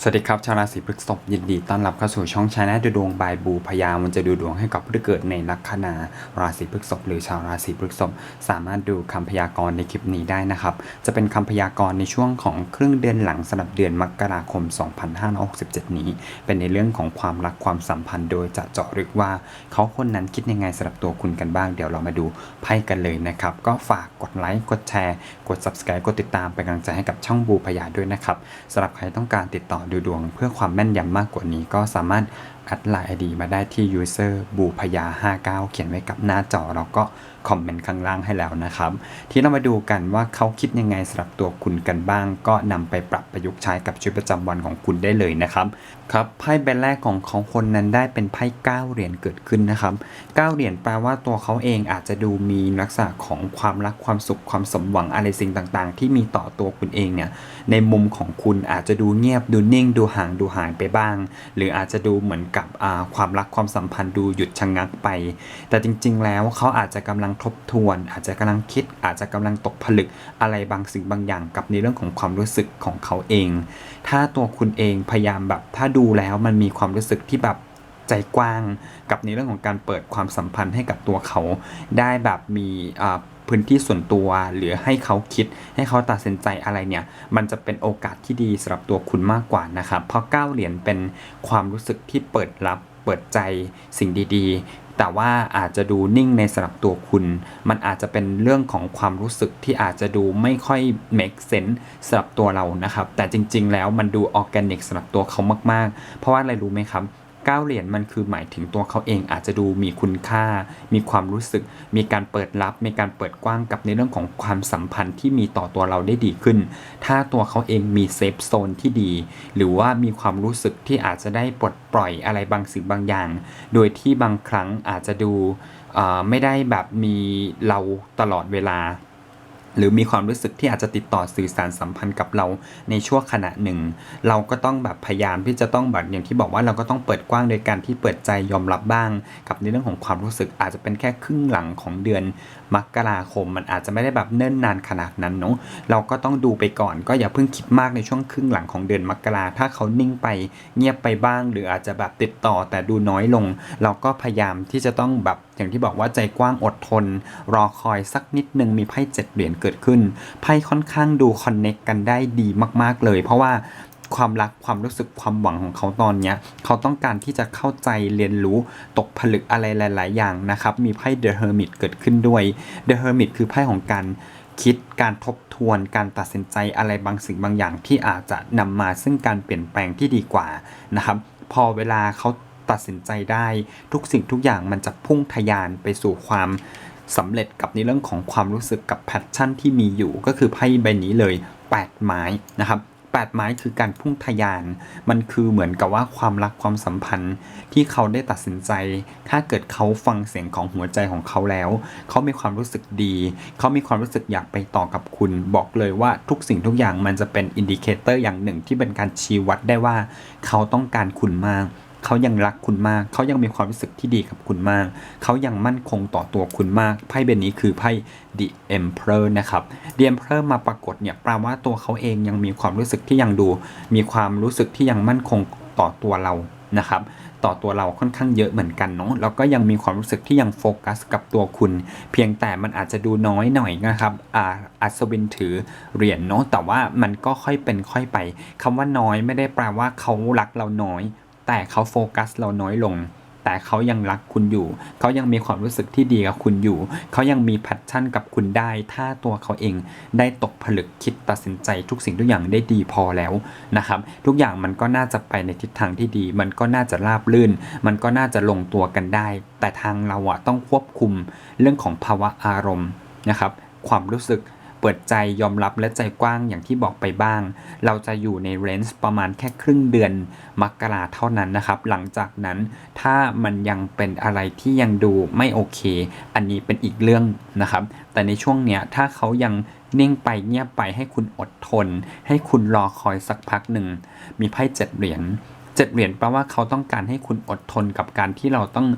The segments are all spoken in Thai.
สวัสดีครับชาวราศีพฤษภยินดีต้อนรับเข้าสู่ช่องชาแนลดูดวงบายบูพยามันจะดูดวงให้กับผู้ที่เกิดในลัคนาราศีพฤษภหรือชาวราศีพฤษภสามารถดูคำพยากรณ์ในคลิปนี้ได้นะครับ จะเป็นคำพยากรณ์ในช่วงของครึ่งเดือนหลังสำหรับเดือนมกราคม 2567 นี้ เป็นในเรื่องของความรักความสัมพันธ์โดยจะเจาะลึกว่า เขาคนนั้นคิดยังไงสำหรับตัวคุณกันบ้างเดี๋ยวเรามาดูไพ่กันเลยนะครับก็ฝากกดไลค์กดแชร์ กด subscribe กดติดตามเป็นกำลังใจให้กับช่องบูพยาด้วยนะครับสำหรับใครต้องการติดต่อดูดวงเพื่อความแม่นยำมากกว่านี้ ก็สามารถ แอดไลน์ ID มาได้ที่ user บูพยา 59 เขียนไว้กับหน้าจอแล้วก็คอมเมนต์ข้างล่างให้แล้วนะครับ ที่เรามาดูกันว่าเขาคิดยังไงสำหรับตัวคุณกันบ้าง ก็นำไปปรับประยุกต์ใช้กับชีวิตประจำวันของคุณได้เลยนะครับครับไพ่ใบแรกของของคนนั้นได้เป็นไพ่เก้าเหรียญเกิดขึ้นนะครับเก้าเหรียญแปลว่าตัวเขาเองอาจจะดูมีลักษณะของความรักความสุขความสมหวังอะไรสิ่งต่างๆ ที่มีต่อตัวคุณเองเนี่ยในมุมของคุณอาจจะดูเงียบดูนิ่ง ดูห่างดูหายไปบ้าง หรืออาจจะดูเหมือนกับความรักความสัมพันธ์ดูหยุดชะงงักไป แต่จริง ๆ แล้วเขาอาจจะกำลังทบทวน อาจจะกำลังคิด อาจจะกำลังตกผลึกอะไรบางสิ่งบางอย่างกับในเรื่องของความรู้สึกของเขาเอง ถ้าตัวคุณเองพยายามแบบถ้าดูแล้วมันมีความรู้สึกที่แบบใจกว้างกับในเรื่องของการเปิดความสัมพันธ์ให้กับตัวเขาได้แบบมีอ่า พื้นที่ส่วนตัวหรือให้เขาคิดให้เขาตัดสินใจอะไรเนี่ย มันจะเป็นโอกาสที่ดีสำหรับตัวคุณมากกว่านะครับ เพราะก้าเหรียญเป็นความรู้สึกที่เปิดรับเปิดใจสิ่งดีๆ แต่ว่าอาจจะดูนิ่งในสำหรับตัวคุณ มันอาจจะเป็นเรื่องของความรู้สึกที่อาจจะดูไม่ค่อย make sense สำหรับตัวเรานะครับ แต่จริงๆ แล้วมันดูออร์แกนิกสำหรับตัวเขามากๆ เพราะว่าอะไรรู้ไหมครับ เก้าเหรียญมันคือหมายถึงตัวเขาเองอาจจะดูมีคุณค่า มีความรู้สึก มีการเปิดรับ มีการเปิดกว้างกับในเรื่องของความสัมพันธ์ที่มีต่อตัวเราได้ดีขึ้น ถ้าตัวเขาเองมีเซฟโซนที่ดี หรือว่ามีความรู้สึกที่อาจจะได้ปลดปล่อยอะไรบางสิ่งบางอย่าง โดยที่บางครั้งอาจจะดูไม่ได้แบบมีเราตลอดเวลา หรือมีความรู้สึกที่อาจจะติดต่อสื่อสารสัมพันธ์กับเราในช่วงขณะหนึ่ง เราก็ต้องแบบพยายามที่จะต้องแบบอย่างที่บอกว่าเราก็ต้องเปิดกว้างโดยการที่เปิดใจยอมรับบ้าง กับในเรื่องของความรู้สึกอาจจะเป็นแค่ครึ่งหลังของเดือนมกราคม มันอาจจะไม่ได้แบบเนิ่นนานขนาดนั้นเนาะเราก็ต้องดูไปก่อน ก็อย่าเพิ่งคิดมากในช่วงครึ่งหลังของเดือนมกราถ้าเขานิ่งไปเงียบไปบ้าง หรืออาจจะแบบติดต่อแต่ดูน้อยลง เราก็พยายามที่จะต้องแบบ อย่างที่บอกว่าใจกว้างอดทน รอคอยสักนิดนึงมีไพ่เจ็ดเหรียญเกิดขึ้นไพ่ค่อนข้างดูคอนเน็กกันได้ดีมาก ๆเลย เพราะว่าความรักความรู้สึกความหวังของเขาตอนเนี้ยเขาต้องการที่จะเข้าใจเรียนรู้ตกผลึกอะไรหลาย ๆ อย่างนะครับ มีไพ่ The Hermit เกิดขึ้นด้วย The Hermit คือไพ่ของการคิดการทบทวนการตัดสินใจอะไรบางสิ่งบางอย่างที่อาจจะนำมาซึ่งการเปลี่ยนแปลงที่ดีกว่านะครับ พอเวลาเขา ตัดสินใจได้ ทุกสิ่งทุกอย่างมันจะพุ่งทะยานไปสู่ความสำเร็จกับในเรื่องของความรู้สึกกับแพชชั่นที่มีอยู่ก็คือไพ่ใบนี้เลย 8 ไม้นะครับ8ไม้คือการพุ่งทะยาน มันคือเหมือนกับว่าความรักความสัมพันธ์ที่เขาได้ตัดสินใจ ถ้าเกิดเขาฟังเสียงของหัวใจของเขาแล้ว เขามีความรู้สึกดี เขามีความรู้สึกอยากไปต่อกับคุณ บอกเลยว่าทุกสิ่งทุกอย่างมันจะเป็นอินดิเคเตอร์อย่างหนึ่งที่เป็นการชี้วัดได้ว่า เขาต้องการคุณมาก เขายังรักคุณมาก เขายังมีความรู้สึกที่ดีกับคุณมาก เขายังมั่นคงต่อตัวคุณมาก ไพ่เบนนี้คือไพ่ The Emperor นะครับ The Emperor มาปรากฏเนี่ยแปลว่าตัวเขาเองยังมีความรู้สึกที่ยังดู มีความรู้สึกที่ยังมั่นคงต่อตัวเรานะครับต่อตัวเราค่อนข้างเยอะเหมือนกันเนาะแล้วก็ยังมีความรู้สึกที่ยังโฟกัสกับตัวคุณ เพียงแต่มันอาจจะดูน้อยหน่อยนะครับอาอัศวินถือเหรียญเนาะแต่ว่ามันก็ค่อยเป็นค่อยไปคำว่าน้อยไม่ได้แปลว่าเขารักเราน้อย แต่เขาโฟกัสเราน้อยลง แต่เขายังรักคุณอยู่ เขายังมีความรู้สึกที่ดีกับคุณอยู่ เขายังมีแพชชั่นกับคุณได้ ถ้าตัวเขาเองได้ตกผลึกคิดตัดสินใจทุกสิ่งทุกอย่างได้ดีพอแล้วนะครับ ทุกอย่างมันก็น่าจะไปในทิศทางที่ดี มันก็น่าจะราบลื่น มันก็น่าจะลงตัวกันได้ แต่ทางเราอะต้องควบคุมเรื่องของภาวะอารมณ์นะครับ ความรู้สึก เปิดใจยอมรับและใจกว้างอย่างที่บอกไปบ้าง เราจะอยู่ในเรนจ์ประมาณแค่ครึ่งเดือนมกราเท่านั้นนะครับ หลังจากนั้นถ้ามันยังเป็นอะไรที่ยังดูไม่โอเค อันนี้เป็นอีกเรื่องนะครับ แต่ในช่วงเนี้ยถ้าเขายังนิ่งไปเงียบไปให้คุณอดทน ให้คุณรอคอยสักพักหนึ่ง มีไพ่เจ็ดเหรียญเจ็ดเหรียญแปลว่าเขาต้องการให้คุณอดทนกับการที่เราต้อง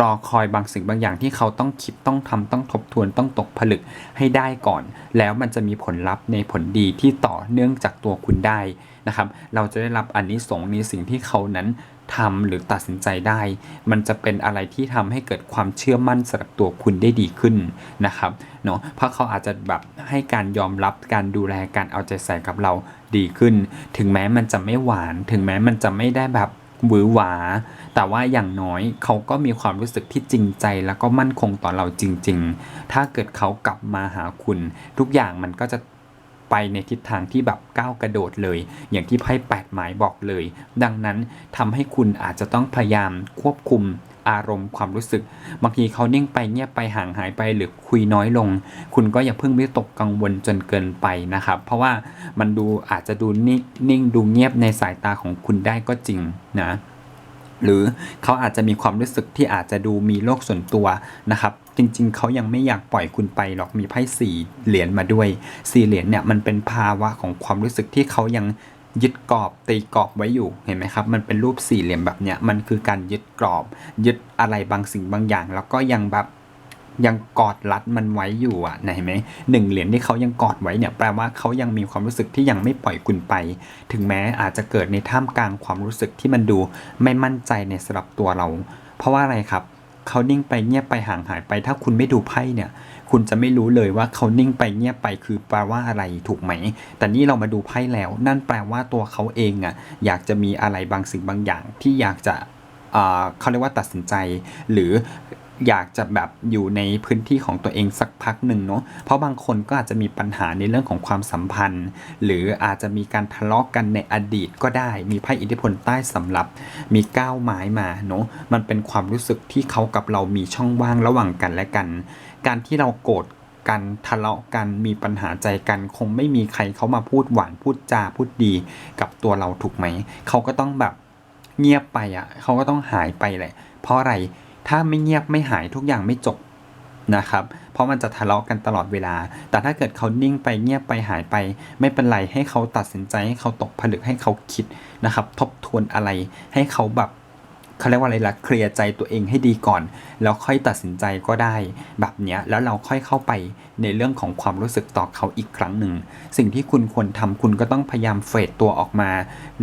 รอคอยบางสิ่งบางอย่างที่เขาต้องคิดต้องทำต้องทบทวนต้องตกผลึกให้ได้ก่อน แล้วมันจะมีผลลัพธ์ในผลดีที่ต่อเนื่องจากตัวคุณได้นะครับ เราจะได้รับอันนี้สงส์ในสิ่งที่เขานั้นทำหรือตัดสินใจได้ มันจะเป็นอะไรที่ทำให้เกิดความเชื่อมั่นสำหรับตัวคุณได้ดีขึ้นนะครับเนาะเพราะเขาอาจจะแบบให้การยอมรับการดูแลการเอาใจใส่กับเราดีขึ้น ถึงแม้มันจะไม่หวาน ถึงแม้มันจะไม่ได้แบบ หวือหวา แต่ว่าอย่างน้อยเขาก็มีความรู้สึกที่จริงใจแล้วก็มั่นคงต่อเราจริง ๆ ถ้าเกิดเขากลับมาหาคุณ ทุกอย่างมันก็จะไปในทิศทางที่แบบก้าวกระโดดเลย อย่างที่ไพ่แปดหมายบอกเลย ดังนั้นทำให้คุณอาจจะต้องพยายามควบคุม อารมณ์ความรู้สึก บางทีเขานิ่งไปเงียบไปห่างหายไปหรือคุยน้อยลง คุณก็อย่าเพิ่งวิตกกังวลจนเกินไปนะครับ เพราะว่ามันดูอาจจะดูนิ่งนิ่งดูเงียบในสายตาของคุณได้ก็จริงนะหรือเขาอาจจะมีความรู้สึกที่อาจจะดูมีโลกส่วนตัวนะครับ จริงๆ เขายังไม่อยากปล่อยคุณไปหรอกมีไพ่สี่เหรียญมาด้วยสี่เหรียญเนี่ยมันเป็นภาวะของความรู้สึกที่เขายัง ยึดกรอบตีกรอบไว้อยู่เห็นไหมครับ มันเป็นรูปสี่เหลี่ยมแบบเนี้ยมันคือการยึดกรอบ ยึดอะไรบางสิ่งบางอย่าง แล้วก็ยังแบบยังกอดรัดมันไว้อยู่อะนะเห็นไหมหนึ่งเหรียญที่เขายังกอดไว้เนี่ยแปลว่าเขายังมีความรู้สึกที่ยังไม่ปล่อยคุณไป ถึงแม้อาจจะเกิดในท่ามกลางความรู้สึกที่มันดูไม่มั่นใจในสำหรับตัวเรา เพราะว่าอะไรครับเขานิ่งไปเงียบไปห่างหายไป ถ้าคุณไม่ดูไพ่เนี่ย คุณจะไม่รู้เลยว่าเขานิ่งไปเงียบไปคือแปลว่าอะไรถูกไหม แต่นี่เรามาดูไพ่แล้ว นั่นแปลว่าตัวเขาเองอะอยากจะมีอะไรบางสิ่งบางอย่างที่อยากจะเขาเรียกว่าตัดสินใจ หรืออยากจะแบบอยู่ในพื้นที่ของตัวเองสักพักหนึ่งเนาะ เพราะบางคนก็อาจจะมีปัญหาในเรื่องของความสัมพันธ์ หรืออาจจะมีการทะเลาะกกันในอดีตก็ได้ มีไพ่อิทธิพลใต้สำหรับ มีก้าวไม้มาเนาะ มันเป็นความรู้สึกที่เขากับเรามีช่องว่างระหว่างกันและกัน การที่เราโกรธกันทะเลาะกันมีปัญหาใจกันคงไม่มีใครเขามาพูดหวานพูดจาพูดดีกับตัวเราถูกไหม เขาก็ต้องแบบเงียบไปอะ เขาก็ต้องหายไปแหละ เพราะอะไรถ้าไม่เงียบไม่หายทุกอย่างไม่จบนะครับ เพราะมันจะทะเลาะกันตลอดเวลา แต่ถ้าเกิดเขานิ่งไปเงียบไปหายไป ไม่เป็นไรให้เขาตัดสินใจให้เขาตกผลึกให้เขาคิดนะครับ ทบทวนอะไรให้เขาแบบ เขาเรียกว่าอะไรล่ะเคลียร์ใจตัวเองให้ดีก่อน แล้วค่อยตัดสินใจก็ได้ แบบเนี้ยแล้วเราค่อยเข้าไปในเรื่องของความรู้สึกต่อเขาอีกครั้งหนึ่ง สิ่งที่คุณควรทำคุณก็ต้องพยายามเฟดตัวออกมา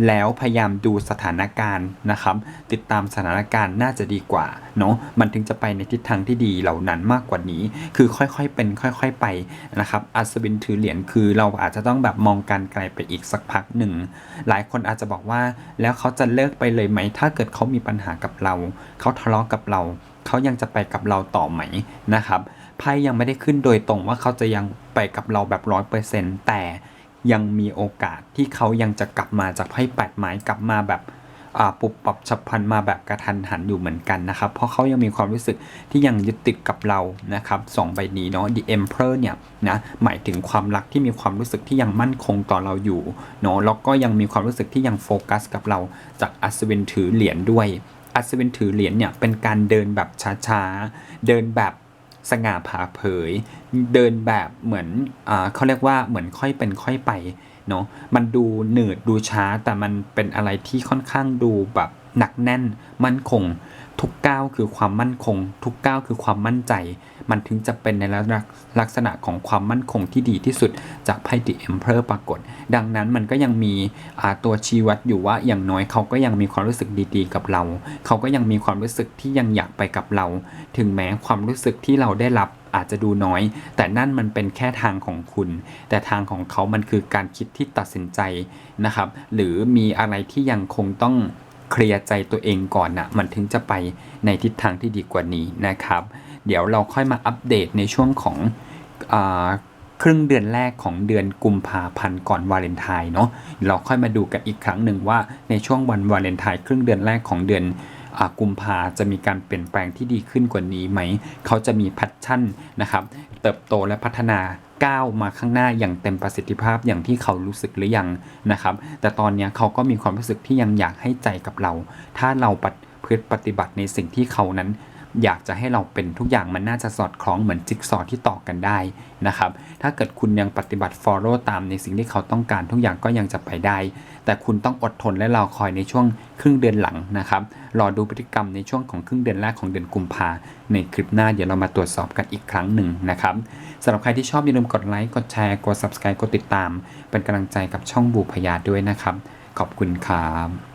แล้วพยายามดูสถานการณ์นะครับ ติดตามสถานการณ์น่าจะดีกว่าเนาะมันถึงจะไปในทิศทางที่ดีเหล่านั้นมากกว่านี้ คือค่อยๆเป็นค่อย ๆไปนะครับอัศวินถือเหรียญคือเราอาจจะต้องแบบมองการไกลไปอีกสักพักหนึ่งหลายคนอาจจะบอกว่าแล้วเขาจะเลิกไปเลยไหมถ้าเกิดเขามีปัญหากับเรา เขาทะเลาะกับเรา เขายังจะไปกับเราต่อไหมนะครับไพ่ยังไม่ได้ขึ้นโดยตรงว่าเขาจะยังไปกับเราแบบร้อยเปอร์เซ็นต์แต่ยังมีโอกาสที่เขายังจะกลับมาจากไพ่แปดไม้กลับมาแบบปุบปับฉับพลันมาแบบกระทันหันอยู่เหมือนกันนะครับ เพราะเขายังมีความรู้สึกที่ยังยึดติดกับเรานะครับสองใบนี้เนาะ The Emperor เนี่ยนะหมายถึงความรักที่มีความรู้สึกที่ยังมั่นคงต่อเราอยู่เนาะแล้วก็ยังมีความรู้สึกที่ยังโฟกัสกับเราจากอัศวินถือเหรียญด้วย อัศวินถือเหรียญเนี่ยเป็นการเดินแบบช้าๆ เดินแบบสง่าผ่าเผย เดินแบบเหมือนอเขาเรียกว่าเหมือนค่อยเป็นค่อยไปเนาะ มันดูหนืดดูช้าแต่มันเป็นอะไรที่ค่อนข้างดูแบบหนักแน่นมั่นคง ทุกก้าวคือความมั่นคง ทุกก้าวคือความมั่นใจ มันถึงจะเป็นในลักษณะของความมั่นคงที่ดีที่สุดจากไพ่ The Emperor ปรากฏ ดังนั้นมันก็ยังมีตัวชี้วัดอยู่ว่าอย่างน้อยเขาก็ยังมีความรู้สึกดีๆ กับเรา เขาก็ยังมีความรู้สึกที่ยังอยากไปกับเรา ถึงแม้ความรู้สึกที่เราได้รับอาจจะดูน้อย แต่นั่นมันเป็นแค่ทางของคุณ แต่ทางของเขามันคือการคิดที่ตัดสินใจนะครับ หรือมีอะไรที่ยังคงต้อง เคลียร์ใจตัวเองก่อนนะมันถึงจะไปในทิศทางที่ดีกว่านี้นะครับ เดี๋ยวเราค่อยมาอัปเดตในช่วงของอครึ่งเดือนแรกของเดือนกุมภาพันธ์ก่อนวาเลนไทน์เนาะเราค่อยมาดูกันอีกครั้งหนึ่งว่าในช่วงวันวาเลนไทน์ครึ่งเดือนแรกของเดือน กุมภาจะมีการเปลี่ยนแปลงที่ดีขึ้นกว่านี้ไหม เขาจะมีแพชชั่นนะครับ เติบโตและพัฒนาก้าวมาข้างหน้าอย่างเต็มประสิทธิภาพอย่างที่เขารู้สึกหรือยังนะครับ แต่ตอนนี้เขาก็มีความรู้สึกที่ยังอยากให้ใจกับเรา ถ้าเราพฤติปฏิบัติในสิ่งที่เขานั้น อยากจะให้เราเป็นทุกอย่างมันน่าจะสอดคล้องเหมือนจิ๊กซอว์ที่ต่อกันได้นะครับ ถ้าเกิดคุณยังปฏิบัติ follow ตามในสิ่งที่เขาต้องการทุกอย่างก็ยังจะไปได้ แต่คุณต้องอดทนและรอคอยในช่วงครึ่งเดือนหลังนะครับ รอดูพฤติกรรมในช่วงของครึ่งเดือนแรกของเดือนกุมภาในคลิปหน้าเดี๋ยวเรามาตรวจสอบกันอีกครั้งหนึ่งนะครับสำหรับใครที่ชอบอย่าลืมกดไลค์ กดแชร์ กด subscribe กดติดตาม เป็นกำลังใจกับช่องบูพยาด้วยนะครับ ขอบคุณครับ